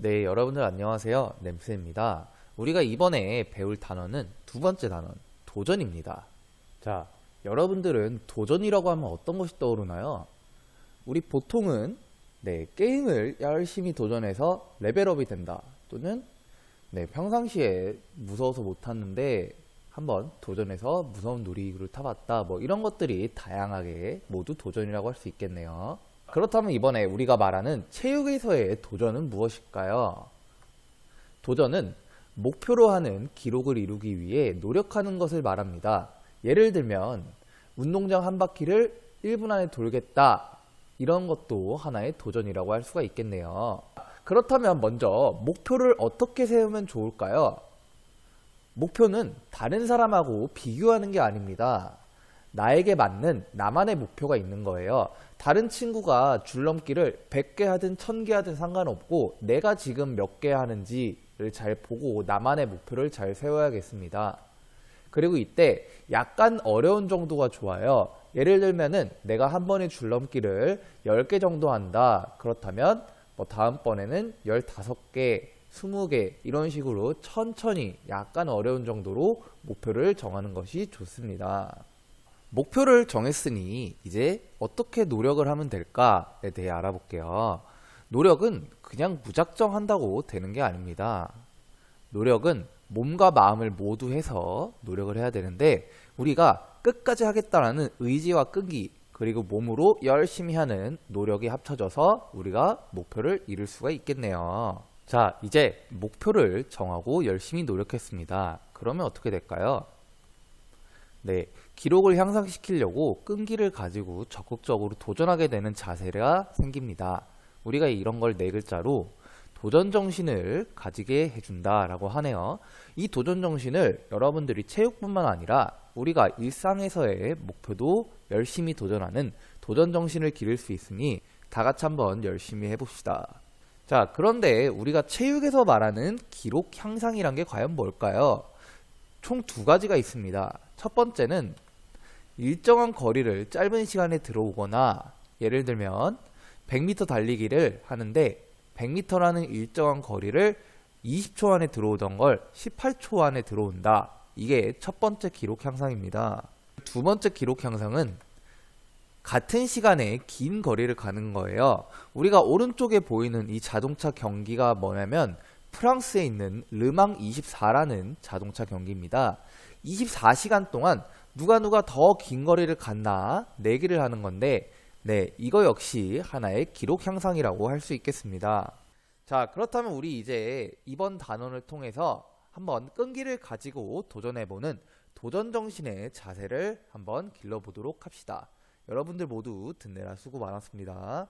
네, 여러분들 안녕하세요. 냄새입니다. 우리가 이번에 배울 단어는 두 번째 단어, 도전입니다. 자, 여러분들은 도전이라고 하면 어떤 것이 떠오르나요? 우리 보통은 네, 게임을 열심히 도전해서 레벨업이 된다. 또는 네, 평상시에 무서워서 못 탔는데 한번 도전해서 무서운 놀이기구를 타봤다. 뭐 이런 것들이 다양하게 모두 도전이라고 할 수 있겠네요. 그렇다면 이번에 우리가 말하는 체육에서의 도전은 무엇일까요? 도전은 목표로 하는 기록을 이루기 위해 노력하는 것을 말합니다. 예를 들면 운동장 한 바퀴를 1분 안에 돌겠다. 이런 것도 하나의 도전이라고 할 수가 있겠네요. 그렇다면 먼저 목표를 어떻게 세우면 좋을까요? 목표는 다른 사람하고 비교하는 게 아닙니다. 나에게 맞는 나만의 목표가 있는 거예요. 다른 친구가 줄넘기를 100개 하든 1000개 하든 상관없고 내가 지금 몇 개 하는지를 잘 보고 나만의 목표를 잘 세워야겠습니다. 그리고 이때 약간 어려운 정도가 좋아요. 예를 들면은 내가 한 번에 줄넘기를 10개 정도 한다. 그렇다면 뭐 다음번에는 15개, 20개 이런 식으로 천천히 약간 어려운 정도로 목표를 정하는 것이 좋습니다. 목표를 정했으니 이제 어떻게 노력을 하면 될까에 대해 알아볼게요. 노력은 그냥 무작정 한다고 되는 게 아닙니다. 노력은 몸과 마음을 모두 해서 노력을 해야 되는데 우리가 끝까지 하겠다라는 의지와 끈기 그리고 몸으로 열심히 하는 노력이 합쳐져서 우리가 목표를 이룰 수가 있겠네요. 자, 이제 목표를 정하고 열심히 노력했습니다. 그러면 어떻게 될까요? 네, 기록을 향상시키려고 끈기를 가지고 적극적으로 도전하게 되는 자세가 생깁니다. 우리가 이런 걸 네 글자로 도전 정신을 가지게 해준다라고 하네요. 이 도전 정신을 여러분들이 체육뿐만 아니라 우리가 일상에서의 목표도 열심히 도전하는 도전 정신을 기를 수 있으니 다 같이 한번 열심히 해봅시다. 자, 그런데 우리가 체육에서 말하는 기록 향상이란 게 과연 뭘까요? 총 두 가지가 있습니다. 첫 번째는 일정한 거리를 짧은 시간에 들어오거나 예를 들면 100m 달리기를 하는데 100m라는 일정한 거리를 20초 안에 들어오던 걸 18초 안에 들어온다. 이게 첫 번째 기록 향상입니다. 두 번째 기록 향상은 같은 시간에 긴 거리를 가는 거예요. 우리가 오른쪽에 보이는 이 자동차 경기가 뭐냐면 프랑스에 있는 르망 24라는 자동차 경기입니다. 24시간 동안 누가 누가 더 긴 거리를 갔나 내기를 하는 건데 네, 이거 역시 하나의 기록 향상이라고 할 수 있겠습니다. 자, 그렇다면 우리 이제 이번 단원을 통해서 한번 끈기를 가지고 도전해보는 도전 정신의 자세를 한번 길러보도록 합시다. 여러분들 모두 듣느라 수고 많았습니다.